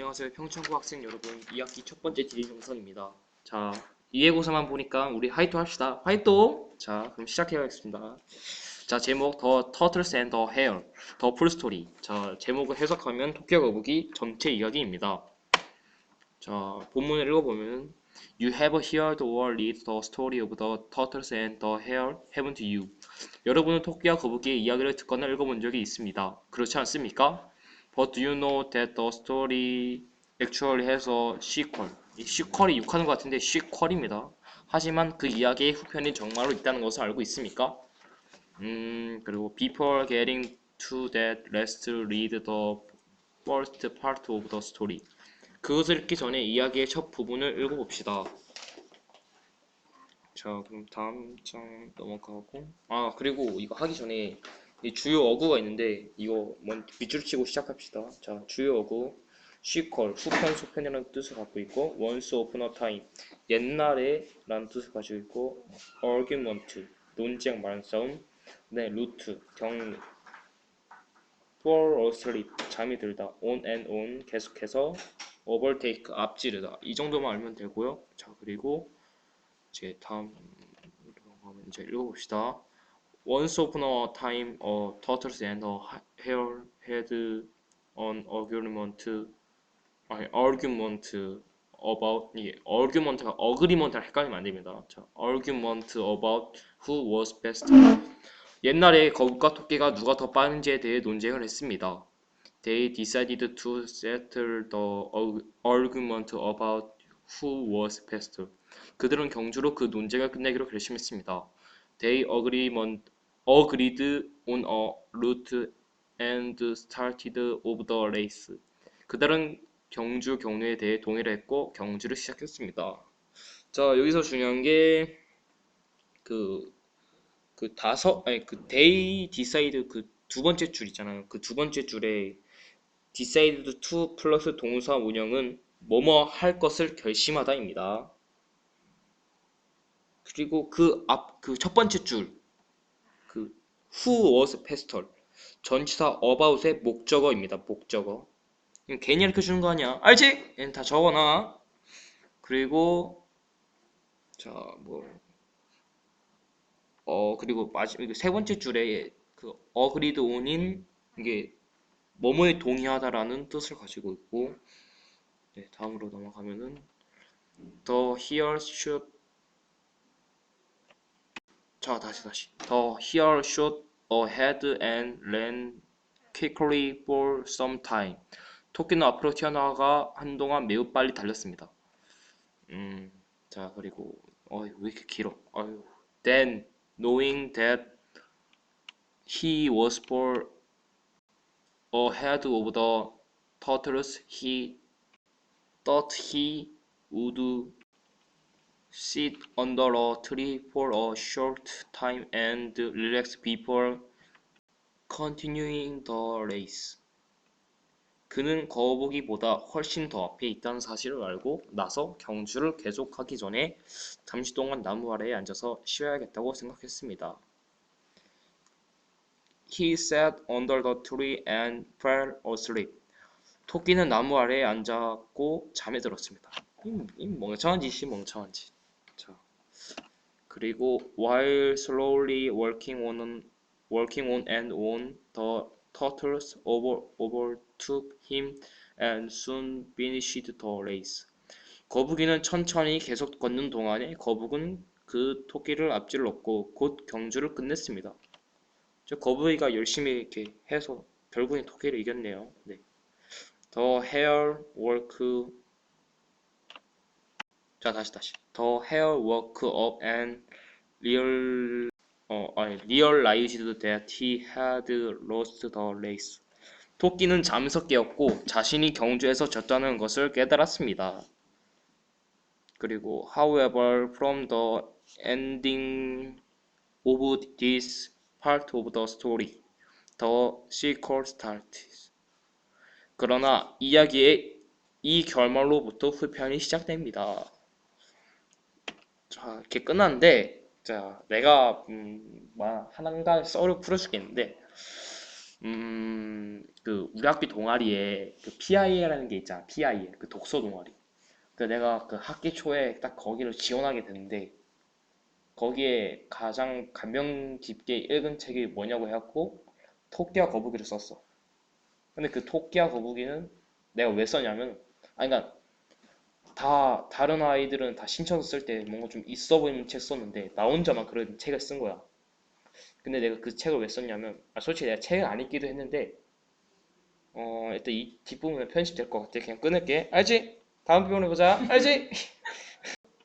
안녕하세요 평창고 학생 여러분. 2학기 첫 번째 디리 영상입니다. 자 2회고사만 보니까 우리 화이트 합시다. 화이트 자 그럼 시작해야겠습니다. 자 제목 더 and the Hare 더 풀스토리 자 제목을 해석하면 토끼와 거북이 전체 이야기입니다. 자 본문을 읽어보면 You have heard or read the story of the turtles and the hare, haven't you? 여러분은 토끼와 거북이의 이야기를 듣거나 읽어본 적이 있습니다. 그렇지 않습니까? But do you know that the story actually has a sequel? 이 sequel이 욕하는 것 같은데 sequel입니다. 하지만 그 이야기의 후편이 정말로 있다는 것을 알고 있습니까? 음 그리고 before getting to that, let's read the first part of the story. 그것을 읽기 전에 이야기의 첫 부분을 읽어봅시다. 자, 그럼 다음 장 넘어가고 아 그리고 이거 하기 전에 이 주요 어구가 있는데 이거 먼저 밑줄 치고 시작합시다. 자, 주요 어구 시퀄 후편 소편이라는 뜻을 갖고 있고 once upon a time 옛날에 라는 뜻을 가지고 있고 argument 논쟁 말싸움 네 루트 경로 fall asleep 잠이 들다 on and on 계속해서 overtake 앞지르다 이 정도만 알면 되고요. 자 그리고 이제 다음 이제 읽어봅시다. Once upon a time, a tortoise and a hare had an argument, 아니 argument about 이 argument가 agreement랑 헷갈리면 안 됩니다. 자, argument about who was best. 옛날에 거북과 토끼가 누가 더 빠른지에 대해 논쟁을 했습니다. They decided to settle the argument about who was best. 그들은 경주로 그 논쟁을 끝내기로 결심했습니다. They agreement, agreed on a route and started of the race. 그들은 경주 경로에 대해 동의를 했고 경주를 시작했습니다. 자 여기서 중요한 게 그 그 다섯 아니 그 they decide 그두 번째 줄 있잖아요. 그 두 번째 줄에 decided to 플러스 동사 운영은 뭐뭐 할 것을 결심하다입니다. 그리고 그 앞 그 첫 번째 줄그 who was pastor 전치사 about의 목적어입니다. 목적어. 괜히 이렇게 주는 거 아니야? 알지? 얘는 다 적어놔. 그리고 자 뭐 어 그리고 마지막 세 번째 줄에 그 agreed on인 이게 뭐뭐에 동의하다라는 뜻을 가지고 있고 네, 다음으로 넘어가면은 the here should 자 다시 다시 the here should ahead and ran quickly for some time 토끼는 앞으로 튀어나가 한동안 매우 빨리 달렸습니다. 음, 자 그리고 어이 왜 이렇게 길어? 아유, then knowing that he was for ahead of the turtles, he thought he would sit under a tree for a short time and relax before continuing the race. 그는 거북이보다 훨씬 더 앞에 있다는 사실을 알고 나서 경주를 계속하기 전에 잠시 동안 나무 아래에 앉아서 쉬어야겠다고 생각했습니다. He sat under the tree and fell asleep. 토끼는 나무 아래에 앉았고 잠에 들었습니다. 이, 이 멍청한 짓이 멍청한 짓. 자, 그리고 while slowly working on working on and on the turtles over overtook him and soon finished the race. 거북이는 천천히 계속 걷는 동안에 거북은 그 토끼를 앞질렀고 곧 경주를 끝냈습니다. 저 거북이가 열심히 이렇게 해서 결국엔 토끼를 이겼네요. 네. The hare work 자 다시 다시 The hare work up and real 어 아니 that he had lost the race. 토끼는 잠에서 깨었고 자신이 경주에서 졌다는 것을 깨달았습니다. 그리고 however from the ending of this part of the story the sequel starts. 그러나 이야기의 이 결말로부터 후편이 시작됩니다. 자 이렇게 끝났는데 자 내가 음, 뭐 한가 썰을 풀어주겠는데 음, 그 우리 학교 동아리에 그 PIA라는 게 있잖아. PIA. 그 독서 동아리. 그 내가 그 학기 초에 딱 거기를 지원하게 됐는데 거기에 가장 감명 깊게 읽은 책이 뭐냐고 해갖고 토끼와 거북이를 썼어. 근데 그 토끼와 거북이는 내가 왜 썼냐면 아니 그러니까 다 다른 아이들은 다 신청서 쓸 때 뭔가 좀 있어 보이는 책 썼는데 나 혼자만 그런 책을 쓴 거야. 근데 내가 그 책을 왜 썼냐면 아, 솔직히 내가 책을 안 읽기도 했는데 어 일단 이 뒷부분은 편집될 것 같아. 그냥 끊을게. 알지? 다음 부분에 보자. 알지?